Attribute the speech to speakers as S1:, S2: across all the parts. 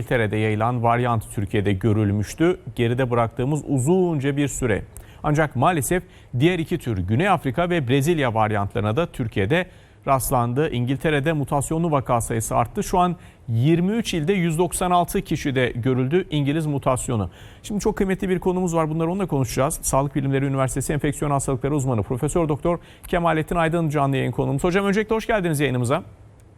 S1: İngiltere'de yayılan varyant Türkiye'de görülmüştü. Geride bıraktığımız uzunca bir süre. Ancak maalesef diğer iki tür Güney Afrika ve Brezilya varyantlarına da Türkiye'de rastlandı. İngiltere'de mutasyonlu vaka sayısı arttı. Şu an 23 ilde 196 kişide görüldü İngiliz mutasyonu. Şimdi çok kıymetli bir konumuz var. Bunları onunla konuşacağız. Sağlık Bilimleri Üniversitesi Enfeksiyon Hastalıkları uzmanı Profesör Doktor Kemalettin Aydın canlı yayın konuğumuz. Hocam öncelikle hoş geldiniz yayınımıza.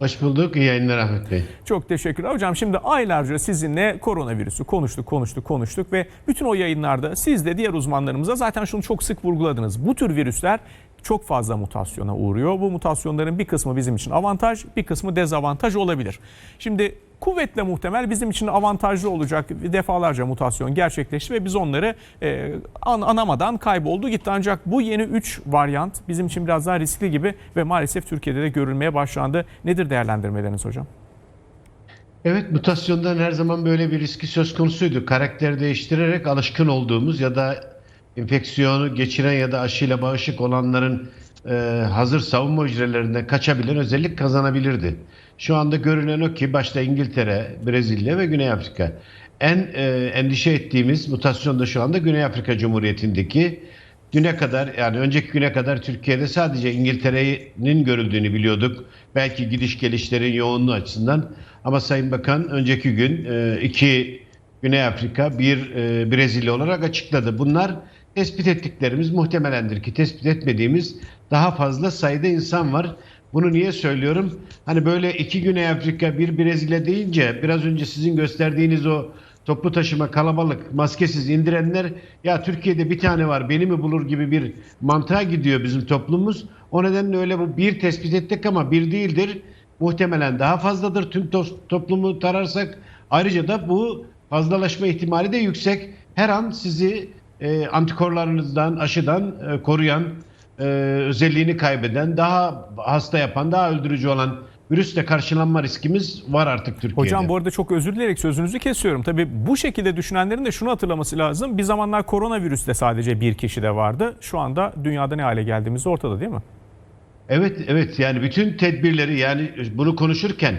S2: Hoş bulduk. İyi yayınlar Ahmet Bey.
S1: Çok teşekkürler. Hocam şimdi aylarca sizinle koronavirüsü konuştuk, konuştuk, konuştuk ve bütün o yayınlarda siz de diğer uzmanlarımıza zaten şunu çok sık vurguladınız. Bu tür virüsler çok fazla mutasyona uğruyor. Bu mutasyonların bir kısmı bizim için avantaj, bir kısmı dezavantaj olabilir. Şimdi kuvvetle muhtemel bizim için avantajlı olacak defalarca mutasyon gerçekleşti ve biz onları e, an, anamadan kayboldu gitti. Ancak bu yeni 3 varyant bizim için biraz daha riskli gibi ve maalesef Türkiye'de de görülmeye başlandı. Nedir değerlendirmeleriniz hocam?
S2: Evet mutasyondan her zaman böyle bir riski söz konusuydu. Karakter değiştirerek alışkın olduğumuz ya da enfeksiyonu geçiren ya da aşıyla bağışık olanların e, hazır savunma hücrelerinden kaçabilen özellik kazanabilirdi. Şu anda görünen o ki başta İngiltere, Brezilya ve Güney Afrika. En e, endişe ettiğimiz mutasyon da şu anda Güney Afrika Cumhuriyeti'ndeki Düne kadar yani önceki güne kadar Türkiye'de sadece İngiltere'nin görüldüğünü biliyorduk. Belki gidiş gelişlerin yoğunluğu açısından. Ama Sayın Bakan önceki gün e, iki Güney Afrika, bir e, Brezilya olarak açıkladı. Bunlar tespit ettiklerimiz muhtemelendir ki tespit etmediğimiz daha fazla sayıda insan var. Bunu niye söylüyorum? Hani böyle iki Güney Afrika, bir Brezilya deyince biraz önce sizin gösterdiğiniz o toplu taşıma kalabalık maskesiz indirenler ya Türkiye'de bir tane var beni mi bulur gibi bir mantığa gidiyor bizim toplumumuz. O nedenle öyle bu bir tespit ettik ama bir değildir. Muhtemelen daha fazladır tüm to- toplumu tararsak. Ayrıca da bu fazlalaşma ihtimali de yüksek. Her an sizi e, antikorlarınızdan, aşıdan e, koruyan, e, özelliğini kaybeden, daha hasta yapan, daha öldürücü olan virüsle karşılanma riskimiz var artık Türkiye'de.
S1: Hocam bu arada çok özür dileyerek sözünüzü kesiyorum. Tabii bu şekilde düşünenlerin de şunu hatırlaması lazım. Bir zamanlar koronavirüste sadece bir kişi de vardı. Şu anda dünyada ne hale geldiğimiz ortada değil mi?
S2: Evet evet yani bütün tedbirleri yani bunu konuşurken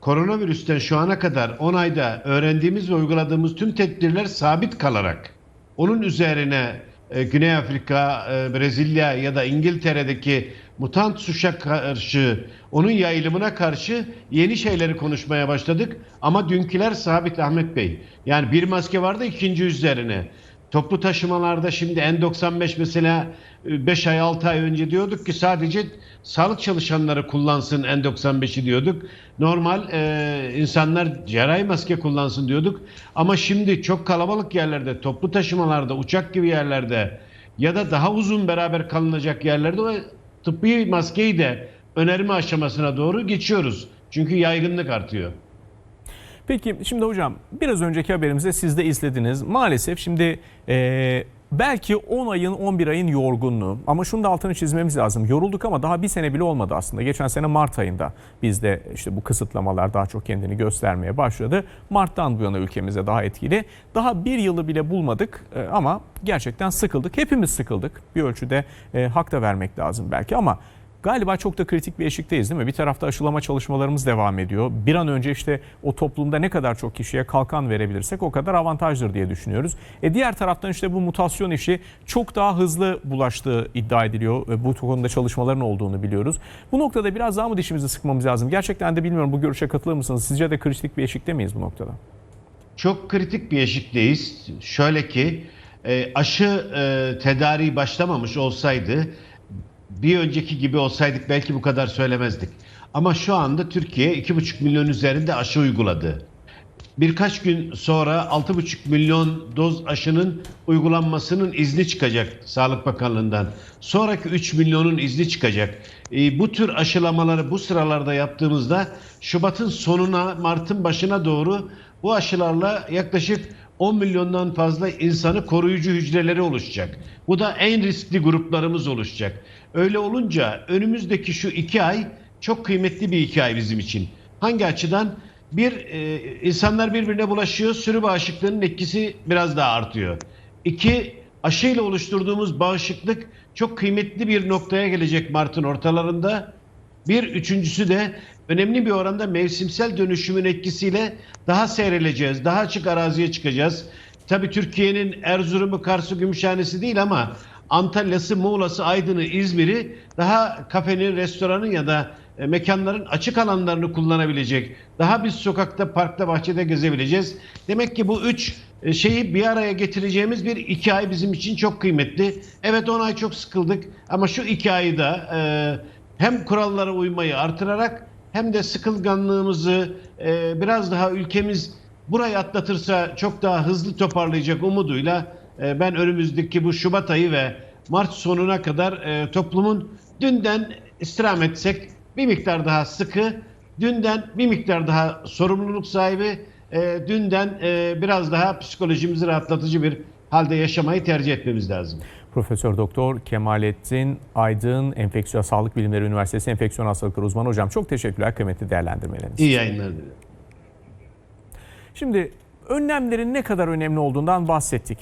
S2: koronavirüsten şu ana kadar 10 ayda öğrendiğimiz ve uyguladığımız tüm tedbirler sabit kalarak onun üzerine e, Güney Afrika, e, Brezilya ya da İngiltere'deki mutant suşa karşı onun yayılımına karşı yeni şeyleri konuşmaya başladık. Ama dünküler sabit Ahmet Bey. Yani bir maske vardı ikinci üzerine. Toplu taşımalarda şimdi N95 mesela 5 ay 6 ay önce diyorduk ki sadece sağlık çalışanları kullansın N95'i diyorduk. Normal e, insanlar cerrahi maske kullansın diyorduk. Ama şimdi çok kalabalık yerlerde, toplu taşımalarda, uçak gibi yerlerde ya da daha uzun beraber kalınacak yerlerde o tıbbi maskeyi de önerme aşamasına doğru geçiyoruz. Çünkü yaygınlık artıyor.
S1: Peki şimdi hocam biraz önceki haberimizde siz de izlediniz. Maalesef şimdi e, belki 10 ayın 11 ayın yorgunluğu ama şunu da altını çizmemiz lazım. Yorulduk ama daha bir sene bile olmadı aslında. Geçen sene Mart ayında bizde işte bu kısıtlamalar daha çok kendini göstermeye başladı. Mart'tan bu yana ülkemize daha etkili. Daha bir yılı bile bulmadık e, ama gerçekten sıkıldık. Hepimiz sıkıldık. Bir ölçüde e, hak da vermek lazım belki ama Galiba çok da kritik bir eşikteyiz değil mi? Bir tarafta aşılama çalışmalarımız devam ediyor. Bir an önce işte o toplumda ne kadar çok kişiye kalkan verebilirsek o kadar avantajdır diye düşünüyoruz. E diğer taraftan işte bu mutasyon işi çok daha hızlı bulaştığı iddia ediliyor bu konuda çalışmaların olduğunu biliyoruz. Bu noktada biraz daha mı dişimizi sıkmamız lazım? Gerçekten de bilmiyorum bu görüşe katılır mısınız? Sizce de kritik bir eşikte miyiz bu noktada?
S2: Çok kritik bir eşikteyiz. Şöyle ki e, aşı e, tedariği başlamamış olsaydı bir önceki gibi olsaydık belki bu kadar söylemezdik. Ama şu anda Türkiye 2,5 milyon üzerinde aşı uyguladı. Birkaç gün sonra 6,5 milyon doz aşının uygulanmasının izni çıkacak Sağlık Bakanlığı'ndan. Sonraki 3 milyonun izni çıkacak. E, bu tür aşılamaları bu sıralarda yaptığımızda Şubat'ın sonuna, Mart'ın başına doğru bu aşılarla yaklaşık 10 milyondan fazla insanı koruyucu hücreleri oluşacak. Bu da en riskli gruplarımız oluşacak. Öyle olunca önümüzdeki şu iki ay çok kıymetli bir iki ay bizim için. Hangi açıdan? Bir, e, insanlar birbirine bulaşıyor, sürü bağışıklığının etkisi biraz daha artıyor. İki, aşıyla oluşturduğumuz bağışıklık çok kıymetli bir noktaya gelecek Mart'ın ortalarında. Bir üçüncüsü de önemli bir oranda mevsimsel dönüşümün etkisiyle daha seyreleceğiz. Daha açık araziye çıkacağız. Tabii Türkiye'nin Erzurum'u, Kars'ı, Gümüşhane'si değil ama Antalya'sı, Muğla'sı, Aydın'ı, İzmir'i daha kafenin, restoranın ya da e, mekanların açık alanlarını kullanabilecek. Daha biz sokakta, parkta, bahçede gezebileceğiz. Demek ki bu üç e, şeyi bir araya getireceğimiz bir iki ay bizim için çok kıymetli. Evet 10 ay çok sıkıldık ama şu iki ayı da e, hem kurallara uymayı artırarak hem de sıkılganlığımızı e, biraz daha ülkemiz burayı atlatırsa çok daha hızlı toparlayacak umuduyla e, ben önümüzdeki bu Şubat ayı ve Mart sonuna kadar e, toplumun dünden istirham etsek bir miktar daha sıkı, dünden bir miktar daha sorumluluk sahibi, e, dünden e, biraz daha psikolojimizi rahatlatıcı bir halde yaşamayı tercih etmemiz lazım.
S1: Profesör Doktor Kemalettin Aydın Enfeksiyon Sağlık Bilimleri Üniversitesi Enfeksiyon Hastalıkları Uzmanı hocam çok teşekkürler kıymetli değerlendirmeleriniz.
S2: İyi yayınlar diliyorum.
S1: Şimdi önlemlerin ne kadar önemli olduğundan bahsettik.